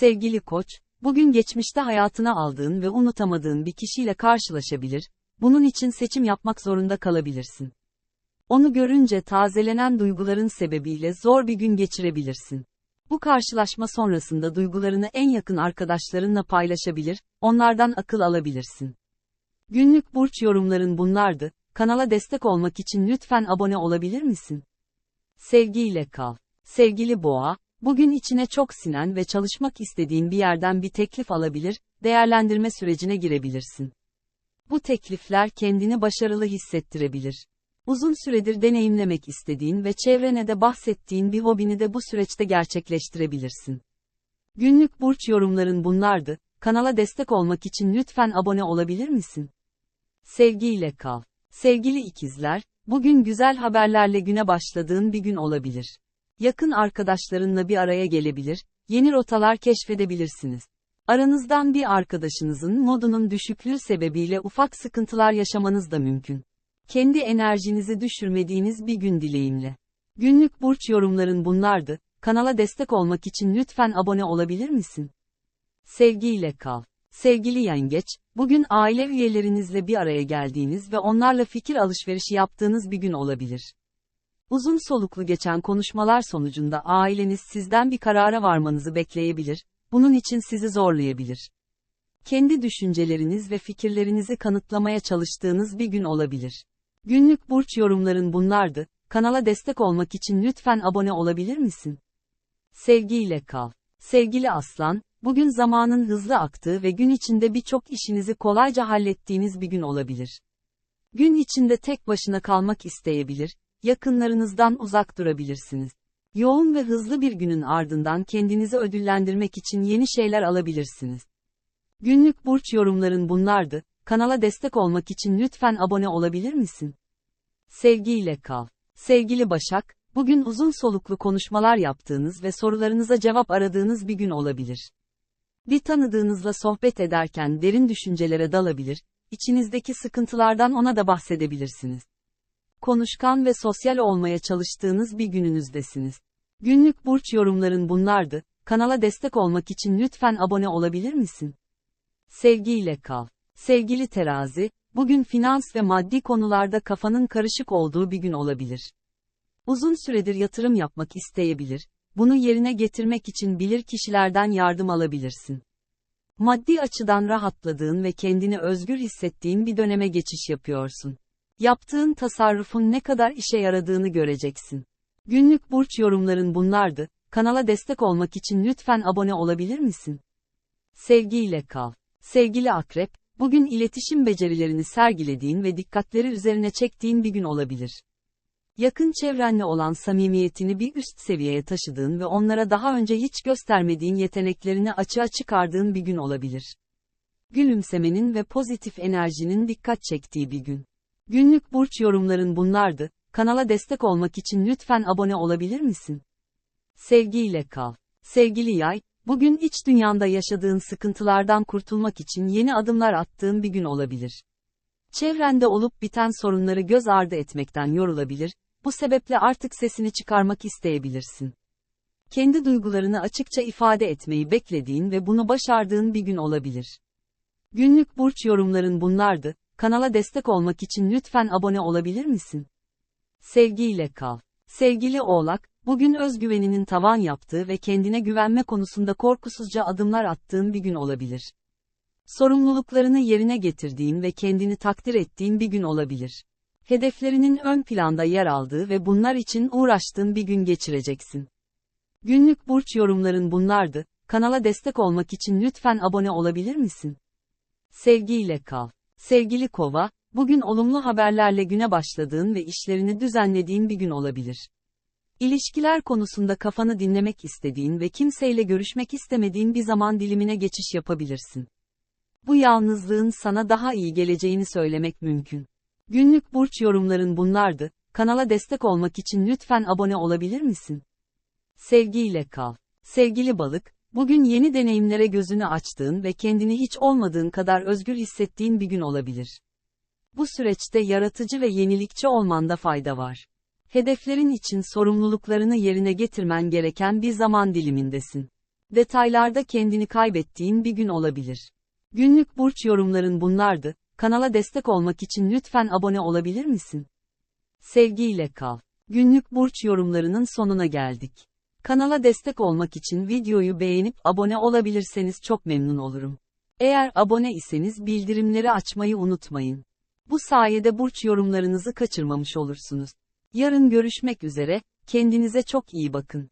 Sevgili koç, bugün geçmişte hayatına aldığın ve unutamadığın bir kişiyle karşılaşabilir, bunun için seçim yapmak zorunda kalabilirsin. Onu görünce tazelenen duyguların sebebiyle zor bir gün geçirebilirsin. Bu karşılaşma sonrasında duygularını en yakın arkadaşlarınla paylaşabilir, onlardan akıl alabilirsin. Günlük burç yorumların bunlardı. Kanala destek olmak için lütfen abone olabilir misin? Sevgiyle kal. Sevgili boğa, bugün içine çok sinen ve çalışmak istediğin bir yerden bir teklif alabilir, değerlendirme sürecine girebilirsin. Bu teklifler kendini başarılı hissettirebilir. Uzun süredir deneyimlemek istediğin ve çevrene de bahsettiğin bir hobini de bu süreçte gerçekleştirebilirsin. Günlük burç yorumların bunlardı. Kanala destek olmak için lütfen abone olabilir misin? Sevgiyle kal. Sevgili ikizler, bugün güzel haberlerle güne başladığın bir gün olabilir. Yakın arkadaşlarınla bir araya gelebilir, yeni rotalar keşfedebilirsiniz. Aranızdan bir arkadaşınızın modunun düşüklüğü sebebiyle ufak sıkıntılar yaşamanız da mümkün. Kendi enerjinizi düşürmediğiniz bir gün dileğimle. Günlük burç yorumların bunlardı. Kanala destek olmak için lütfen abone olabilir misin? Sevgiyle kal. Sevgili yengeç, bugün aile üyelerinizle bir araya geldiğiniz ve onlarla fikir alışverişi yaptığınız bir gün olabilir. Uzun soluklu geçen konuşmalar sonucunda aileniz sizden bir karara varmanızı bekleyebilir, bunun için sizi zorlayabilir. Kendi düşünceleriniz ve fikirlerinizi kanıtlamaya çalıştığınız bir gün olabilir. Günlük burç yorumların bunlardı. Kanala destek olmak için lütfen abone olabilir misin? Sevgiyle kal. Sevgili aslan, bugün zamanın hızlı aktığı ve gün içinde birçok işinizi kolayca hallettiğiniz bir gün olabilir. Gün içinde tek başına kalmak isteyebilir, yakınlarınızdan uzak durabilirsiniz. Yoğun ve hızlı bir günün ardından kendinizi ödüllendirmek için yeni şeyler alabilirsiniz. Günlük burç yorumların bunlardı. Kanala destek olmak için lütfen abone olabilir misin? Sevgiyle kal. Sevgili Başak, bugün uzun soluklu konuşmalar yaptığınız ve sorularınıza cevap aradığınız bir gün olabilir. Bir tanıdığınızla sohbet ederken derin düşüncelere dalabilir, içinizdeki sıkıntılardan ona da bahsedebilirsiniz. Konuşkan ve sosyal olmaya çalıştığınız bir gününüzdesiniz. Günlük burç yorumların bunlardı. Kanala destek olmak için lütfen abone olabilir misin? Sevgiyle kal. Sevgili terazi, bugün finans ve maddi konularda kafanın karışık olduğu bir gün olabilir. Uzun süredir yatırım yapmak isteyebilir, bunu yerine getirmek için bilir kişilerden yardım alabilirsin. Maddi açıdan rahatladığın ve kendini özgür hissettiğin bir döneme geçiş yapıyorsun. Yaptığın tasarrufun ne kadar işe yaradığını göreceksin. Günlük burç yorumların bunlardı. Kanala destek olmak için lütfen abone olabilir misin? Sevgiyle kal. Sevgili akrep, bugün iletişim becerilerini sergilediğin ve dikkatleri üzerine çektiğin bir gün olabilir. Yakın çevrenle olan samimiyetini bir üst seviyeye taşıdığın ve onlara daha önce hiç göstermediğin yeteneklerini açığa çıkardığın bir gün olabilir. Gülümsemenin ve pozitif enerjinin dikkat çektiği bir gün. Günlük burç yorumların bunlardı. Kanala destek olmak için lütfen abone olabilir misin? Sevgiyle kal. Sevgili yay, bugün iç dünyanda yaşadığın sıkıntılardan kurtulmak için yeni adımlar attığın bir gün olabilir. Çevrende olup biten sorunları göz ardı etmekten yorulabilir, bu sebeple artık sesini çıkarmak isteyebilirsin. Kendi duygularını açıkça ifade etmeyi beklediğin ve bunu başardığın bir gün olabilir. Günlük burç yorumların bunlardı. Kanala destek olmak için lütfen abone olabilir misin? Sevgiyle kal. Sevgili Oğlak, bugün özgüveninin tavan yaptığı ve kendine güvenme konusunda korkusuzca adımlar attığın bir gün olabilir. Sorumluluklarını yerine getirdiğin ve kendini takdir ettiğin bir gün olabilir. Hedeflerinin ön planda yer aldığı ve bunlar için uğraştığın bir gün geçireceksin. Günlük burç yorumların bunlardı. Kanala destek olmak için lütfen abone olabilir misin? Sevgiyle kal. Sevgili Kova, bugün olumlu haberlerle güne başladığın ve işlerini düzenlediğin bir gün olabilir. İlişkiler konusunda kafanı dinlemek istediğin ve kimseyle görüşmek istemediğin bir zaman dilimine geçiş yapabilirsin. Bu yalnızlığın sana daha iyi geleceğini söylemek mümkün. Günlük burç yorumların bunlardı. Kanala destek olmak için lütfen abone olabilir misin? Sevgiyle kal. Sevgili balık, bugün yeni deneyimlere gözünü açtığın ve kendini hiç olmadığın kadar özgür hissettiğin bir gün olabilir. Bu süreçte yaratıcı ve yenilikçi olmanda fayda var. Hedeflerin için sorumluluklarını yerine getirmen gereken bir zaman dilimindesin. Detaylarda kendini kaybettiğin bir gün olabilir. Günlük burç yorumların bunlardı. Kanala destek olmak için lütfen abone olabilir misin? Sevgiyle kal. Günlük burç yorumlarının sonuna geldik. Kanala destek olmak için videoyu beğenip abone olabilirseniz çok memnun olurum. Eğer abone iseniz bildirimleri açmayı unutmayın. Bu sayede burç yorumlarınızı kaçırmamış olursunuz. Yarın görüşmek üzere, kendinize çok iyi bakın.